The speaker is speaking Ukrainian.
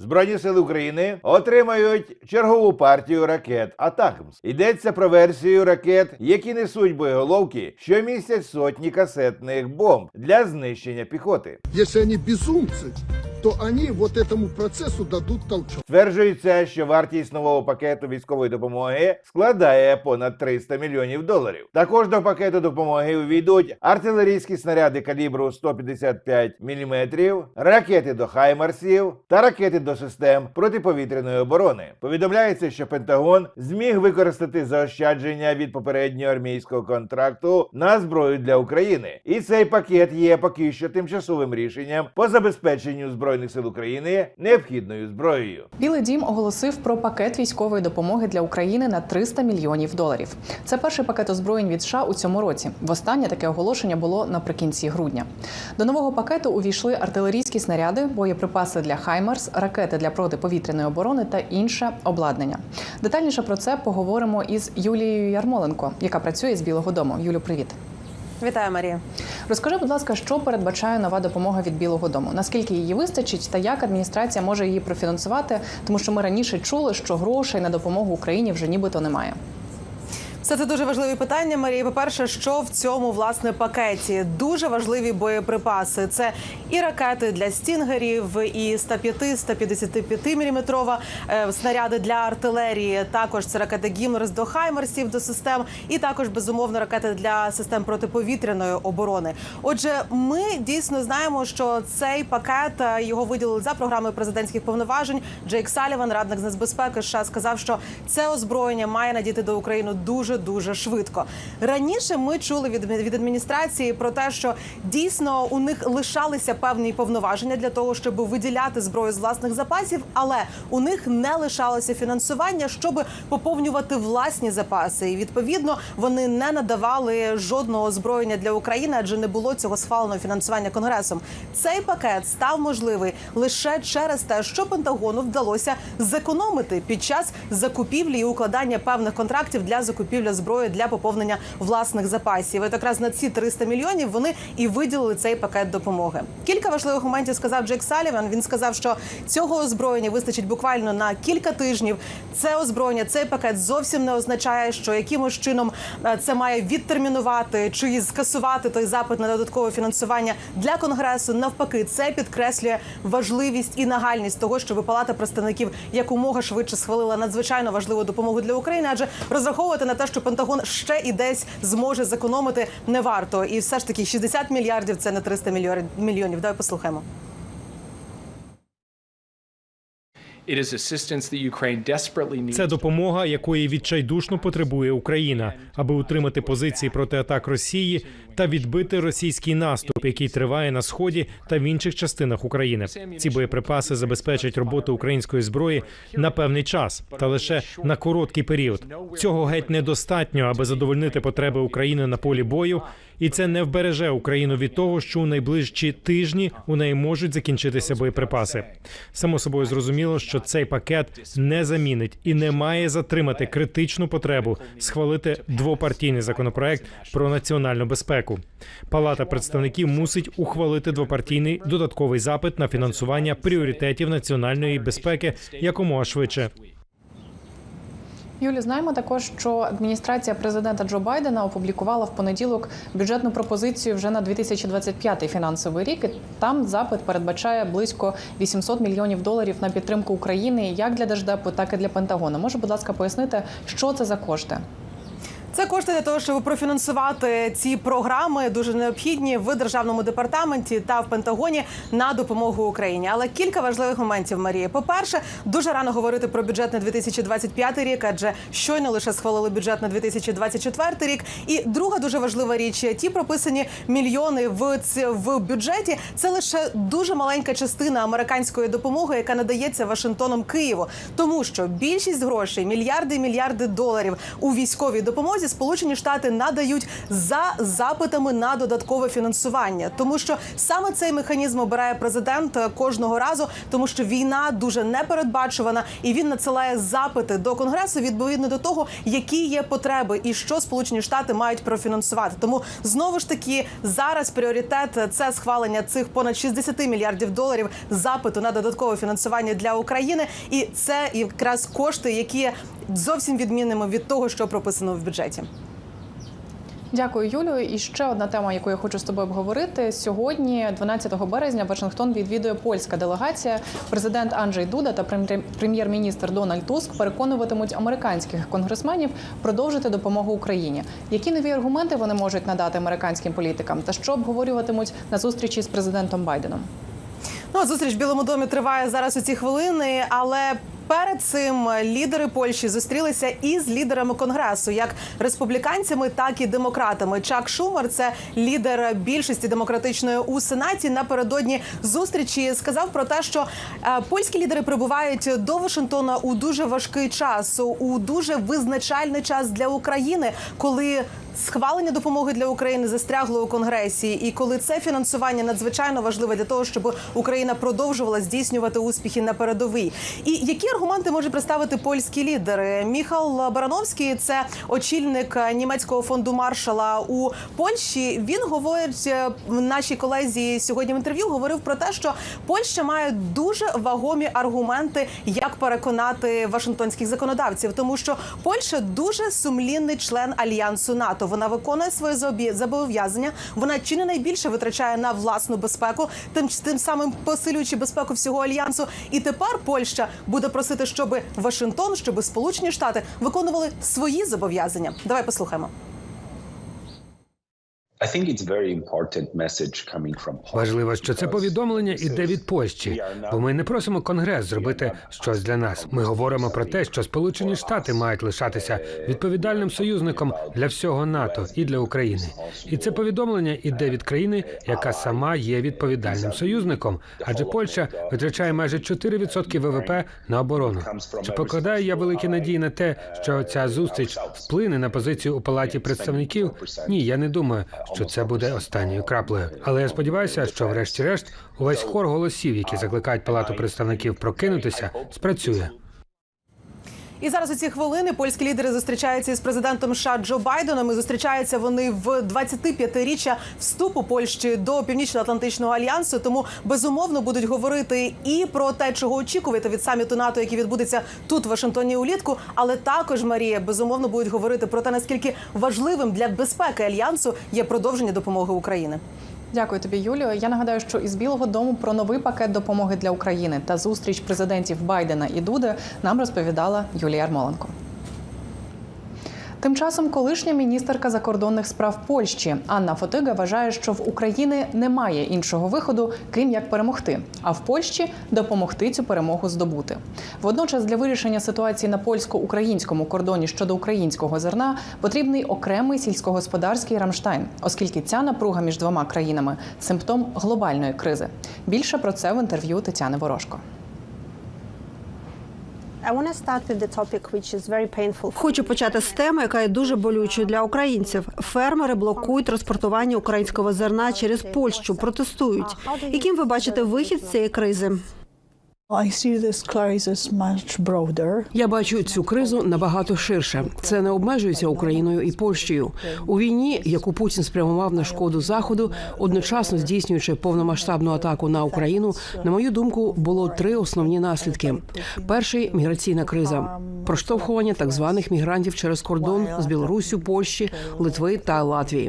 Збройні сили України отримають чергову партію ракет Атакмс. Йдеться про версію ракет, які несуть боєголовки, що містять сотні касетних бомб для знищення піхоти. Якщо вони безумцы, то они вот этому процессу дадут толчок. Стверджується, що вартість нового пакету військової допомоги складає понад 300 мільйонів доларів. Також до пакету допомоги увійдуть артилерійські снаряди калібру 155 мм, ракети до Хаймарсів та ракети до систем протиповітряної оборони. Повідомляється, що Пентагон зміг використати заощадження від попереднього армійського контракту на зброю для України, і цей пакет є поки що тимчасовим рішенням по забезпеченню збройних сил України необхідною зброєю. Білий дім оголосив про пакет військової допомоги для України на 300 мільйонів доларів. Це перший пакет озброєнь від США у цьому році. Востаннє таке оголошення було наприкінці грудня. До нового пакету увійшли артилерійські снаряди, боєприпаси для Хаймарс, ракети для протиповітряної оборони та інше обладнання. Детальніше про це поговоримо із Юлією Ярмоленко, яка працює з Білого Дому. Юлю, привіт. Вітаю, Марія. Розкажи, будь ласка, що передбачає нова допомога від Білого Дому? Наскільки її вистачить, та як адміністрація може її профінансувати? Тому що ми раніше чули, що грошей на допомогу Україні вже нібито немає. Все це дуже важливі питання, Марія. По-перше, що в цьому власне пакеті? Дуже важливі боєприпаси. Це і ракети для стінгерів, і 105-155 мм е, снаряди для артилерії. Також це ракети Гіммерс до Хаймерсів до систем, і також безумовно ракети для систем протиповітряної оборони. Отже, ми дійсно знаємо, що цей пакет е, його виділили за програмою президентських повноважень. Джейк Саліван, радник з нацбезпеки США, сказав, що це озброєння має надійти до України дуже дуже швидко. Раніше ми чули від, від адміністрації про те, що дійсно у них лишалися певні повноваження для того, щоб виділяти зброю з власних запасів, але у них не лишалося фінансування, щоб поповнювати власні запаси. І відповідно вони не надавали жодного озброєння для України, адже не було цього схваленого фінансування конгресом. Цей пакет став можливий лише через те, що Пентагону вдалося зекономити під час закупівлі і укладання певних контрактів для закупівлі зброї для поповнення власних запасів. От якраз на ці 300 мільйонів вони і виділили цей пакет допомоги. Кілька важливих моментів сказав Джек Саліван. Він сказав, що цього озброєння вистачить буквально на кілька тижнів. Це озброєння, цей пакет зовсім не означає, що якимось чином е, це має відтермінувати чи скасувати той запит на додаткове фінансування для конгресу. Навпаки, це підкреслює важливість і нагальність того, щоб Палата представників якомога швидше схвалила надзвичайно важливу допомогу для України, адже розраховувати на те, що Пентагон ще і десь зможе зекономити, не варто. І все ж таки 60 мільярдів це не 300 мільйонів. мільйонів. Давай послухаємо. Це допомога, якої відчайдушно потребує Україна, аби утримати позиції проти атак Росії та відбити російський наступ, який триває на сході та в інших частинах України. Ці боєприпаси забезпечать роботу української зброї на певний час та лише на короткий період. Цього геть недостатньо, аби задовольнити потреби України на полі бою, і це не вбереже Україну від того, що у найближчі тижні у неї можуть закінчитися боєприпаси. Само собою зрозуміло, що цей пакет не замінить і не має затримати критичну потребу схвалити двопартійний законопроект про національну безпеку. Палата представників мусить ухвалити двопартійний додатковий запит на фінансування пріоритетів національної безпеки якомога швидше. Юлі, знаємо також, що адміністрація президента Джо Байдена опублікувала в понеділок бюджетну пропозицію вже на 2025 фінансовий рік. І Там запит передбачає близько 800 мільйонів доларів на підтримку України як для Держдепу, так і для Пентагону. Може, будь ласка, пояснити, що це за кошти? Це кошти для того, щоб профінансувати ці програми, дуже необхідні в державному департаменті та в Пентагоні на допомогу Україні. Але кілька важливих моментів, Марія. По перше, дуже рано говорити про бюджет на 2025 рік, адже щойно лише схвалили бюджет на 2024 рік. І друга дуже важлива річ: ті прописані мільйони в ці- в бюджеті. Це лише дуже маленька частина американської допомоги, яка надається Вашингтоном Києву, тому що більшість грошей, мільярди і мільярди доларів у військовій допомозі Сполучені Штати надають за запитами на додаткове фінансування, тому що саме цей механізм обирає президент е, кожного разу, тому що війна дуже непередбачувана, і він надсилає запити до конгресу відповідно до того, які є потреби і що Сполучені Штати мають профінансувати. Тому знову ж таки зараз пріоритет е, це схвалення цих понад 60 мільярдів доларів запиту на додаткове фінансування для України, і це якраз кошти, які зовсім відмінними від того, що прописано в бюджеті. Дякую, Юлію. І ще одна тема, яку я хочу з тобою обговорити. Сьогодні, 12 березня, Вашингтон відвідує польська делегація. Президент Анджей Дуда та прем'єр- прем'єр-міністр Дональд Туск переконуватимуть американських конгресменів продовжити допомогу Україні. Які нові аргументи вони можуть надати американським політикам, та що обговорюватимуть на зустрічі з президентом Байденом? Ну, зустріч в Білому домі триває зараз у ці хвилини, але. Перед цим лідери Польщі зустрілися із лідерами конгресу, як республіканцями, так і демократами. Чак Шумер, це лідер більшості демократичної у сенаті. Напередодні зустрічі сказав про те, що е, польські лідери прибувають до Вашингтона у дуже важкий час, у дуже визначальний час для України, коли схвалення допомоги для України застрягло у конгресі, і коли це фінансування надзвичайно важливе для того, щоб Україна продовжувала здійснювати успіхи на передовій. І які аргументи можуть представити польські лідери? Міхал Барановський, це очільник німецького фонду Маршала у Польщі. Він говорить е, нашій колезі сьогодні в інтерв'ю. Говорив про те, що Польща має дуже вагомі аргументи, як переконати вашингтонських законодавців, тому що Польща дуже сумлінний член альянсу НАТО. Вона виконує свої зобов'язання. Вона чи не найбільше витрачає на власну безпеку, тим тим самим посилюючи безпеку всього альянсу. І тепер Польща буде просити, щоб Вашингтон, щоб Сполучені Штати виконували свої зобов'язання. Давай послухаємо. Важливо, що це повідомлення іде від Польщі, бо ми не просимо Конгрес зробити щось для нас. Ми говоримо про те, що Сполучені Штати мають лишатися відповідальним союзником для всього НАТО і для України. І це повідомлення іде від країни, яка сама є відповідальним союзником, адже Польща витрачає майже 4% ВВП на оборону. Чи покладаю я великі надії на те, що ця зустріч вплине на позицію у палаті представників? Ні, я не думаю, що це буде останньою краплею. Але я сподіваюся, що врешті-решт увесь хор голосів, які закликають палату представників прокинутися, спрацює. І зараз у ці хвилини польські лідери зустрічаються із президентом США Джо Байденом. І зустрічаються вони в 25-річчя вступу Польщі до Північно-Атлантичного альянсу. Тому безумовно будуть говорити і про те, чого очікувати від саміту НАТО, який відбудеться тут, в Вашингтоні улітку. Але також Марія безумовно будуть говорити про те, наскільки важливим для безпеки альянсу є продовження допомоги України. Дякую тобі, Юліо. Я нагадаю, що із Білого Дому про новий пакет допомоги для України та зустріч президентів Байдена і Дуди нам розповідала Юлія Ярмоленко. Тим часом колишня міністерка закордонних справ Польщі Анна Фотига вважає, що в України немає іншого виходу, крім як перемогти, а в Польщі допомогти цю перемогу здобути. Водночас для вирішення ситуації на польсько-українському кордоні щодо українського зерна потрібний окремий сільськогосподарський Рамштайн, оскільки ця напруга між двома країнами симптом глобальної кризи. Більше про це в інтерв'ю Тетяни Ворожко. Хочу почати з теми, яка є дуже болючою для українців. Фермери блокують транспортування українського зерна через Польщу. Протестують. Яким ви бачите вихід з цієї кризи? Я бачу цю кризу набагато ширше. Це не обмежується Україною і Польщею. У війні, яку Путін спрямував на шкоду заходу, одночасно здійснюючи повномасштабну атаку на Україну, на мою думку, було три основні наслідки: перший міграційна криза, проштовхування так званих мігрантів через кордон з Білоруссю, Польщі, Литви та Латвії.